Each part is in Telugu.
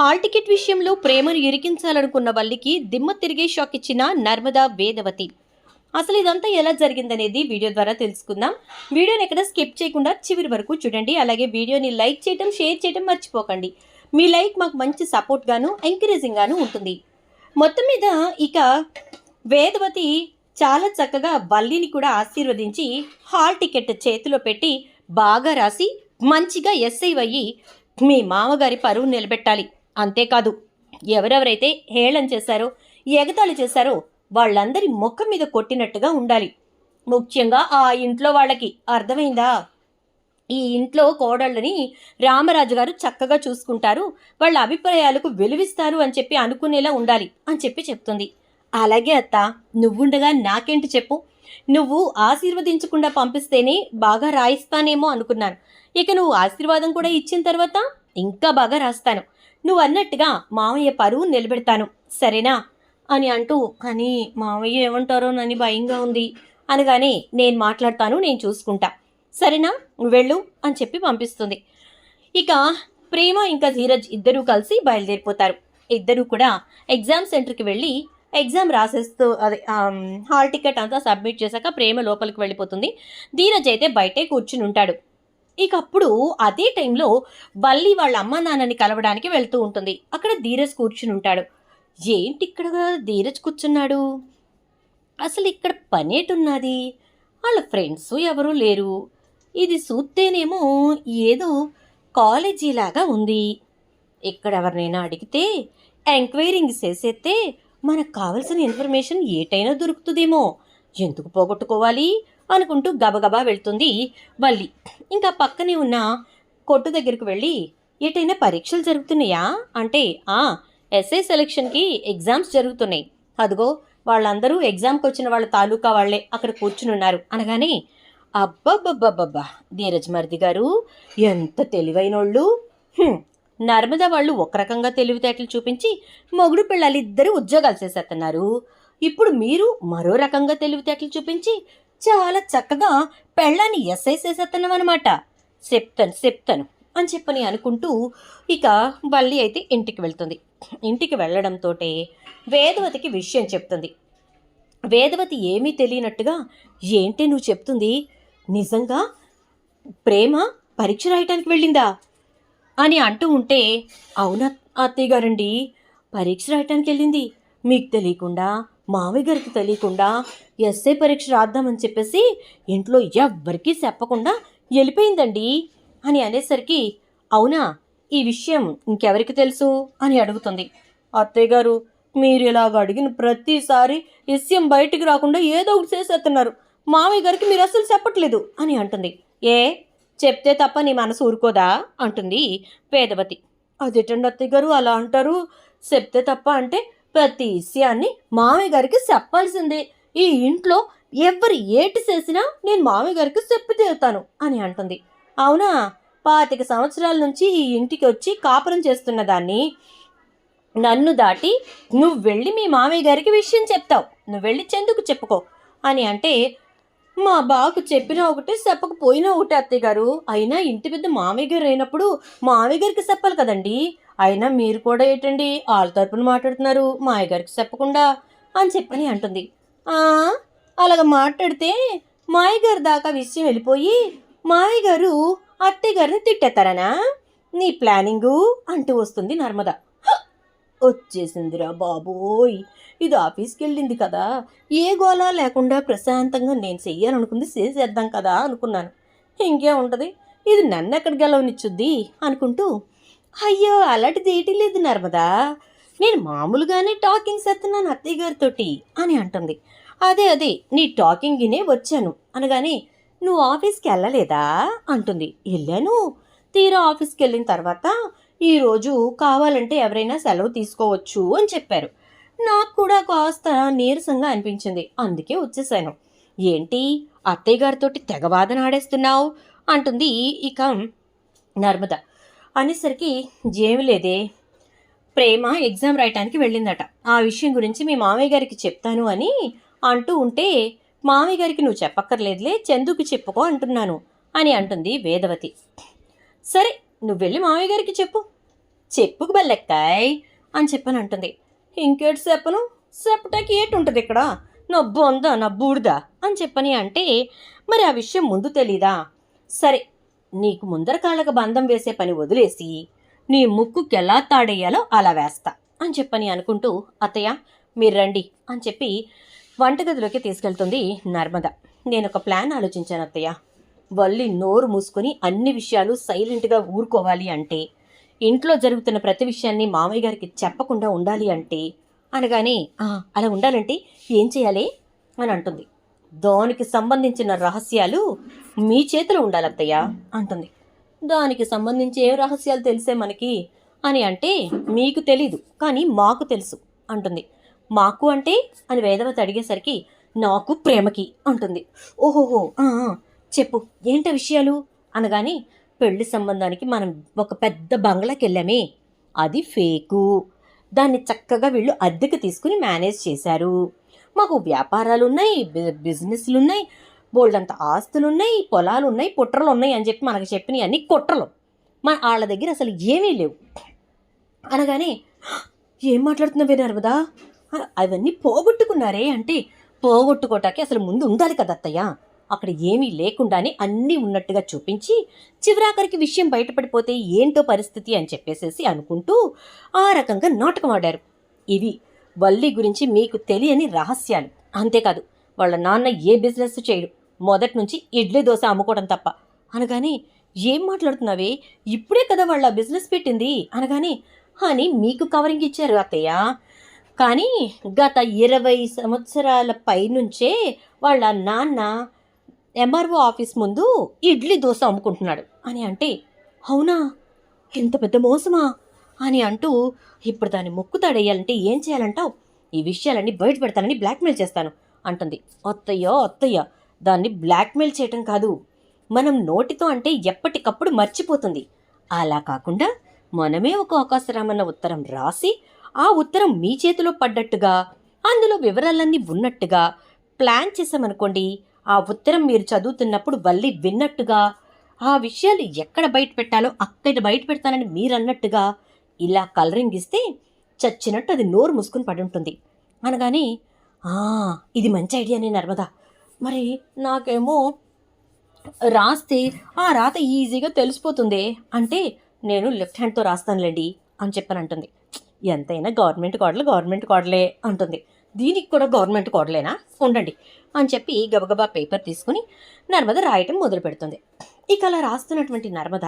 హాల్ టికెట్ విషయంలో ప్రేమను ఇరికించాలనుకున్న వల్లికి దిమ్మ తిరిగే షాక్ ఇచ్చిన నర్మదా వేదవతి. అసలు ఇదంతా ఎలా జరిగిందనేది వీడియో ద్వారా తెలుసుకుందాం. వీడియోని ఎక్కడ స్కిప్ చేయకుండా చివరి వరకు చూడండి. అలాగే వీడియోని లైక్ చేయడం షేర్ చేయడం మర్చిపోకండి. మీ లైక్ మాకు మంచి సపోర్ట్గాను ఎంకరేజింగ్గాను ఉంటుంది. మొత్తం మీద ఇక వేదవతి చాలా చక్కగా వల్లిని కూడా ఆశీర్వదించి హాల్ టికెట్ చేతిలో పెట్టి బాగా రాసి మంచిగా ఎస్ఐ అయ్యి మీ మామగారి పరువు నిలబెట్టాలి. అంతేకాదు ఎవరెవరైతే హేళన చేశారో ఎగతాళి చేశారో వాళ్ళందరి ముఖం మీద కొట్టినట్టుగా ఉండాలి. ముఖ్యంగా ఆ ఇంట్లో వాళ్ళకి. అర్థమైందా? ఈ ఇంట్లో కోడళ్ళని రామరాజు గారు చక్కగా చూసుకుంటారు వాళ్ళ అభిప్రాయాలకు వెలువిస్తారు అని చెప్పి అనుకునేలా ఉండాలి అని చెప్పి చెప్తుంది. అలాగే అత్త నువ్వుండగా నాకేంటి చెప్పు? నువ్వు ఆశీర్వదించకుండా పంపిస్తేనే బాగా రాయిస్తానేమో అనుకున్నాను. ఇక నువ్వు ఆశీర్వాదం కూడా ఇచ్చిన తర్వాత ఇంకా బాగా రాస్తాను. నువ్వు అన్నట్టుగా మామయ్య పరువు నిలబెడతాను. సరేనా? అని అంటూ కానీ మామయ్య ఏమంటారోనని భయంగా ఉంది. అనగానే నేను మాట్లాడతాను నేను చూసుకుంటా. సరేనా? నువ్వు వెళ్ళు అని చెప్పి పంపిస్తుంది. ఇక ప్రేమ ఇంకా ధీరజ్ ఇద్దరూ కలిసి బయలుదేరిపోతారు. ఇద్దరూ కూడా ఎగ్జామ్ సెంటర్కి వెళ్ళి ఎగ్జామ్ రాసేస్తూ అదే హాల్ టికెట్ అంతా సబ్మిట్ చేశాక ప్రేమ లోపలికి వెళ్ళిపోతుంది. ధీరజ్ అయితే బయటే కూర్చుని ఉంటాడు. ఇక అప్పుడు అదే టైంలో వల్లి వాళ్ళ అమ్మ నాన్నని కలవడానికి వెళ్తూ ఉంటుంది. అక్కడ ధీరజ్ కూర్చుని ఉంటాడు. ఏంటి ఇక్కడ ధీరజ్ కూర్చున్నాడు? అసలు ఇక్కడ పనేటున్నది వాళ్ళ ఫ్రెండ్స్ ఎవరూ లేరు. ఇది చూస్తేనేమో ఏదో కాలేజీలాగా ఉంది. ఇక్కడ ఎవరినైనా అడిగితే ఎంక్వైరింగ్ చేసేస్తే మనకు కావలసిన ఇన్ఫర్మేషన్ ఏటైనా దొరుకుతుందేమో. ఎందుకు పోగొట్టుకోవాలి? అనుకుంటూ గబగబా వెళ్తుంది. వల్లి ఇంకా పక్కనే ఉన్న కొట్టు దగ్గరికి వెళ్ళి ఏటైనా పరీక్షలు జరుగుతున్నాయా? అంటే ఆ ఎస్ఐ సెలక్షన్కి ఎగ్జామ్స్ జరుగుతున్నాయి. అదిగో వాళ్ళందరూ ఎగ్జామ్కి వచ్చిన వాళ్ళ తాలూకా వాళ్ళే అక్కడ కూర్చుని ఉన్నారు అనగానే అబ్బబ్బబ్బబ్బబ్బా ధీరజ్ మరిది గారు ఎంత తెలివైనోళ్ళు. వాళ్ళు నర్మదా వాళ్ళు ఒక రకంగా తెలివితేటలు చూపించి మొగుడు పిల్లలిద్దరూ ఉద్యోగాలు చేసేస్తున్నారు ఇప్పుడు మీరు మరో రకంగా తెలివితేటలు చూపించి చాలా చక్కగా పెళ్ళాన్ని ఎస్ఐ చేసేస్తున్నాం అనమాట చెప్తాను చెప్తాను అని చెప్పని అనుకుంటూ ఇక వల్లి అయితే ఇంటికి వెళ్తుంది. ఇంటికి వెళ్ళడంతో వేదవతికి విషయం చెప్తుంది. వేదవతి ఏమీ తెలియనట్టుగా ఏంటి నువ్వు చెప్తుంది? నిజంగా ప్రేమ పరీక్ష రాయటానికి వెళ్ళిందా? అని అంటూ ఉంటే అవునా అత్తయ్య గారండి పరీక్ష రాయటానికి వెళ్ళింది. మీకు తెలియకుండా మామయ్య గారికి తెలియకుండా ఎస్ఐ పరీక్ష రాద్దామని చెప్పేసి ఇంట్లో ఎవ్వరికీ చెప్పకుండా వెళ్ళిపోయిందండి అని అనేసరికి అవునా ఈ విషయం ఇంకెవరికి తెలుసు అని అడుగుతుంది. అత్తయ్య గారు మీరు ఇలాగ అడిగిన ప్రతిసారి విషయం బయటికి రాకుండా ఏదో ఒకటి చేసేస్తున్నారు. మామయ్య గారికి మీరు అసలు చెప్పట్లేదు అని అంటుంది. ఏ చెప్తే తప్ప నీ మనసు ఊరుకోదా? అంటుంది పేదవతి. అదేటండి అత్తయ్య గారు అలా అంటారు. చెప్తే తప్ప అంటే ప్రతి విషయాన్ని మామయ్య గారికి చెప్పాల్సిందే. ఈ ఇంట్లో ఎవరు ఏటి చేసినా నేను మామయ్య గారికి చెప్పి తీరుతాను అని అంటుంది. అవునా? పాతిక సంవత్సరాల నుంచి ఈ ఇంటికి వచ్చి కాపురం చేస్తున్న దాన్ని నన్ను దాటి నువ్వు వెళ్ళి మీ మామయ్య గారికి విషయం చెప్తావు. నువ్వు వెళ్ళి చెందుకు చెప్పుకో అని అంటే మా బాకు చెప్పినా ఒకటే చెప్పకపోయినా ఒకటే అత్తయ్య గారు. అయినా ఇంటి పెద్ద మామయ్య గారు అయినప్పుడు మామయ్య గారికి చెప్పాలి కదండీ. అయినా మీరు కూడా ఏంటండి వాళ్ళ తరపున మాట్లాడుతున్నారు మాయగారికి చెప్పకుండా అని చెప్పని అంటుంది. అలాగ మాట్లాడితే మాయగారి దాకా విషయం వెళ్ళిపోయి మాయగారు గారు అత్తయ్య గారిని తిట్టేస్తారనా? నీ ప్లానింగు అంటూ వస్తుంది నర్మద. వచ్చేసిందిరా బాబోయ్! ఇది ఆఫీస్కి వెళ్ళింది కదా. ఏ గోళ లేకుండా ప్రశాంతంగా నేను చెయ్యాలనుకుంది చేసేద్దాం కదా అనుకున్నాను. ఇంకే ఉంటుంది ఇది నన్ను ఎక్కడికి గెలవనిచ్చుద్ది అనుకుంటూ అయ్యో అలాంటిది ఏటి లేదు నర్మదా. నేను మామూలుగానే టాకింగ్ చేస్తున్నాను అత్తయ్య గారితోటి అని అంటుంది. అదే అదే నీ టాకింగ్ వినే వచ్చాను. అనగానే నువ్వు ఆఫీస్కి వెళ్ళలేదా? అంటుంది. వెళ్ళాను. తీరా ఆఫీస్కి వెళ్ళిన తర్వాత ఈరోజు కావాలంటే ఎవరైనా సెలవు తీసుకోవచ్చు అని చెప్పారు. నాకు కూడా కాస్త నీరసంగా అనిపించింది. అందుకే వచ్చేసాను. ఏంటి? అత్తయ్య గారితోటి తెగవాదన ఆడేస్తున్నావు? అంటుంది. ఇక నర్మద. అనేసరికి ఏమి లేదే ప్రేమ ఎగ్జామ్ రాయటానికి వెళ్ళిందట. ఆ విషయం గురించి మీ మామయ్య గారికి చెప్తాను అని అంటూ ఉంటే మామయ్య గారికి నువ్వు చెప్పక్కర్లేదులే చందుకి చెప్పుకో అంటున్నాను అని అంటుంది వేదవతి. సరే నువ్వు వెళ్ళి మామయ్య గారికి చెప్పు. చెప్పుకు బల్లెక్కాయ్ అని చెప్పని అంటుంది. ఇంకేటి చెప్పను? చెప్పటానికి ఏటి ఉంటుంది ఇక్కడ? నా బొంద నా బూడిదా అని చెప్పని అంటే మరి ఆ విషయం ముందు తెలీదా? సరే నీకు ముందర కాళ్ళకు బంధం వేసే పని వదిలేసి నీ ముక్కుకి ఎలా తాడేయాలో అలా వేస్తా అని చెప్పని అనుకుంటూ అత్తయ్య మీరు రండి అని చెప్పి వంటగదిలోకి తీసుకెళ్తుంది నర్మద. నేను ఒక ప్లాన్ ఆలోచించాను అత్తయ్య. వల్లి నోరు మూసుకొని అన్ని విషయాలు సైలెంట్గా ఊరుకోవాలి అంటే ఇంట్లో జరుగుతున్న ప్రతి విషయాన్ని మామయ్య గారికి చెప్పకుండా ఉండాలి అంటే అనగానే అలా ఉండాలంటే ఏం చేయాలి? అని అంటుంది. దానికి సంబంధించిన రహస్యాలు మీ చేతిలో ఉండాలి అత్తయ్య అంటుంది. దానికి సంబంధించి ఏం రహస్యాలు తెలిసే మనకి? అని అంటే మీకు తెలీదు కానీ మాకు తెలుసు అంటుంది. మాకు అంటే అని వేదవతి అడిగేసరికి నాకు ప్రేమకి అంటుంది. ఓహోహో చెప్పు ఏంట విషయాలు? అనగానే పెళ్ళి సంబంధానికి మనం ఒక పెద్ద బంగ్లాకి వెళ్ళామే అది ఫేకు. దాన్ని చక్కగా వీళ్ళు అద్దెకి తీసుకుని మేనేజ్ చేశారు. మాకు వ్యాపారాలు ఉన్నాయి బిజినెస్లు ఉన్నాయి బోల్డంత ఆస్తులు ఉన్నాయి పొలాలు ఉన్నాయి పుట్రలు ఉన్నాయి అని చెప్పి మనకు చెప్పినవి అన్ని కుట్రలు. మన వాళ్ళ దగ్గర అసలు ఏమీ లేవు. అనగానే ఏం మాట్లాడుతున్నావే నర్మదా? అవన్నీ పోగొట్టుకున్నారే అంటే పోగొట్టుకోవటానికి అసలు ముందు ఉండాలి కదా అత్తయ్య. అక్కడ ఏమీ లేకుండానే అన్నీ ఉన్నట్టుగా చూపించి చివరాఖరికి విషయం బయటపడిపోతే ఏంటో పరిస్థితి అని చెప్పేసేసి అనుకుంటూ ఆ రకంగా నాటకం ఆడారు. ఇవి వల్లి గురించి మీకు తెలియని రహస్యాలు. అంతేకాదు వాళ్ళ నాన్న ఏ బిజినెస్ చేయడు. మొదటి నుంచి ఇడ్లీ దోశ అమ్ముకోవడం తప్ప. అనగానే ఏం మాట్లాడుతున్నావే? ఇప్పుడే కదా వాళ్ళ బిజినెస్ పెట్టింది. అనగానే అని మీకు కవరింగ్ ఇచ్చారు అత్తయ్య. కానీ గత ఇరవై సంవత్సరాల పైనుంచే వాళ్ళ నాన్న ఎంఆర్ఓ ఆఫీస్ ముందు ఇడ్లీ దోశ అమ్ముకుంటున్నాడు. అని అంటే అవునా? ఇంత పెద్ద మోసమా? అని అంటూ ఇప్పుడు దాన్ని ముక్కు తాడేయాలంటే ఏం చేయాలంటావు? ఈ విషయాలన్నీ బయట పెడతానని బ్లాక్మెయిల్ చేస్తాను. అంటుంది. అత్తయ్యో అత్తయ్య దాన్ని బ్లాక్మెయిల్ చేయటం కాదు. మనం నోటితో అంటే ఎప్పటికప్పుడు మర్చిపోతుంది. అలా కాకుండా మనమే ఒక అవకాశరామన్న ఉత్తరం రాసి ఆ ఉత్తరం మీ చేతిలో పడ్డట్టుగా అందులో వివరాలన్నీ ఉన్నట్టుగా ప్లాన్ చేసామనుకోండి ఆ ఉత్తరం మీరు చదువుతున్నప్పుడు వల్లి విన్నట్టుగా ఆ విషయాలు ఎక్కడ బయట పెట్టాలో అక్కడ బయట పెడతానని మీరు అన్నట్టుగా ఇలా కలరింగ్ ఇస్తే చచ్చినట్టు అది నోరు మూసుకుని పడి ఉంటుంది. అనగానే ఇది మంచి ఐడియానే నర్మదా. మరి నాకేమో రాస్తే ఆ రాత ఈజీగా తెలిసిపోతుంది. అంటే నేను లెఫ్ట్ హ్యాండ్తో రాస్తానులేండి అని చెప్పని అంటుంది ఎంతైనా గవర్నమెంట్ కోడలు గవర్నమెంట్ కోడలే అంటుంది. దీనికి కూడా గవర్నమెంట్ కోడలేనా? ఉండండి అని చెప్పి గబగబా పేపర్ తీసుకుని నర్మద రాయటం మొదలు పెడుతుంది. ఇక అలా రాస్తున్నటువంటి నర్మద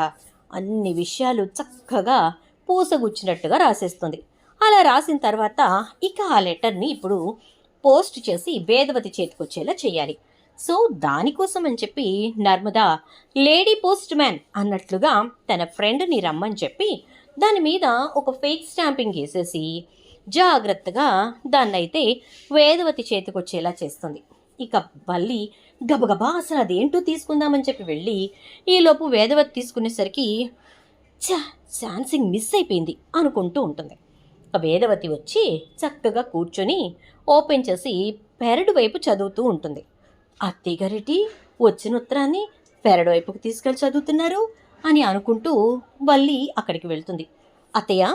అన్ని విషయాలు చక్కగా పూసగుచ్చినట్టుగా రాసేస్తుంది. అలా రాసిన తర్వాత ఇక ఆ లెటర్ని ఇప్పుడు పోస్ట్ చేసి వేదవతి చేతికొచ్చేలా చేయాలి. సో దానికోసం అని చెప్పి నర్మదా లేడీ పోస్ట్ మ్యాన్ అన్నట్లుగా తన ఫ్రెండ్ని రమ్మని చెప్పి దాని మీద ఒక ఫేక్ స్టాంపింగ్ వేసేసి జాగ్రత్తగా దాన్నైతే వేదవతి చేతికొచ్చేలా చేస్తుంది. ఇక బల్లి గబగబా అసలు అదేంటో తీసుకుందామని చెప్పి వెళ్ళి ఈలోపు వేదవతి తీసుకునేసరికి ఛా ఛాన్సింగ్ మిస్ అయిపోయింది అనుకుంటూ ఉంటుంది. వేదవతి వచ్చి చక్కగా కూర్చొని ఓపెన్ చేసి పెరడు వైపు చదువుతూ ఉంటుంది. అత్తయ్యగారెడ్డి వచ్చిన ఉత్తరాన్ని పెరడు వైపుకు తీసుకెళ్ళి చదువుతున్నారు అని అనుకుంటూ వల్లి అక్కడికి వెళ్తుంది. అత్తయ్య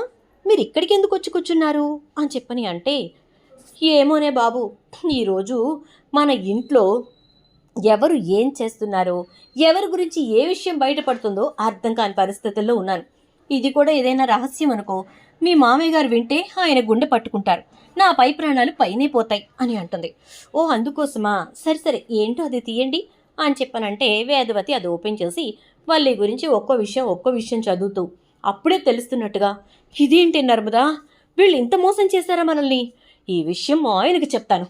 మీరు ఇక్కడికి ఎందుకు వచ్చి కూర్చున్నారు అని చెప్పని అంటే ఏమోనే బాబు ఈరోజు మన ఇంట్లో ఎవరు ఏం చేస్తున్నారో ఎవరి గురించి ఏ విషయం బయటపడుతుందో అర్థం కాని పరిస్థితుల్లో ఉన్నాను. ఇది కూడా ఏదైనా రహస్యం అనుకో మీ మామయ్య గారు వింటే ఆయన గుండె పట్టుకుంటారు. నా పై ప్రాణాలు పైనే పోతాయి అని అంటుంది. ఓ అందుకోసమా? సరే సరే ఏంటో అది తీయండి అని చెప్పానంటే వేదవతి అది ఓపెన్ చేసి వాళ్ళ గురించి ఒక్కో విషయం ఒక్కో విషయం చదువుతూ అప్పుడే తెలుస్తున్నట్టుగా. ఇదేంటి నర్మదా? వీళ్ళు ఇంత మోసం చేశారా మనల్ని? ఈ విషయం మా ఆయనకి చెప్తాను.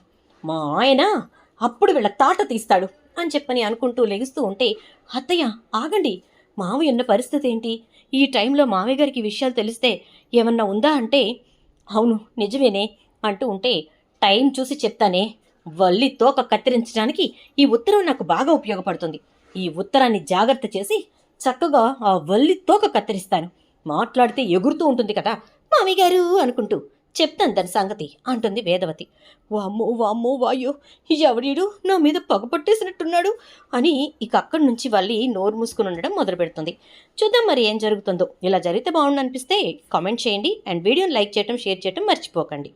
మా ఆయన అప్పుడు వీళ్ళ తాట తీస్తాడు అని చెప్పని అనుకుంటూ లెగుస్తూ ఉంటే అత్తయ్య ఆగండి. మావయ్య ఉన్న పరిస్థితి ఏంటి ఈ టైంలో మావయ్య గారికి విషయాలు తెలిస్తే ఏమన్నా ఉందా అంటే అవును నిజమేనే అంటూ ఉంటే టైం చూసి చెప్తానే. వల్లి తోక కత్తిరించడానికి ఈ ఉత్తరం నాకు బాగా ఉపయోగపడుతుంది. ఈ ఉత్తరాన్ని జాగ్రత్త చేసి చక్కగా ఆ వల్లి తోక కత్తిరిస్తాను. మాట్లాడితే ఎగురుతూ ఉంటుంది కదా మామిగారు అనుకుంటూ. చెప్తాను దాని సంగతి అంటుంది వేదవతి. వామ్మో వామ్మో వాయో ఎవడీడు నా మీద పగ పట్టేసినట్టున్నాడు అని ఇక అక్కడి నుంచి వల్లి నోరు మూసుకుని ఉండడం మొదలు పెడుతుంది. చూద్దాం మరి ఏం జరుగుతుందో. ఇలా జరిగితే బాగుండు అనిపిస్తే కామెంట్ చేయండి అండ్ వీడియోని లైక్ చేయటం షేర్ చేయటం మర్చిపోకండి.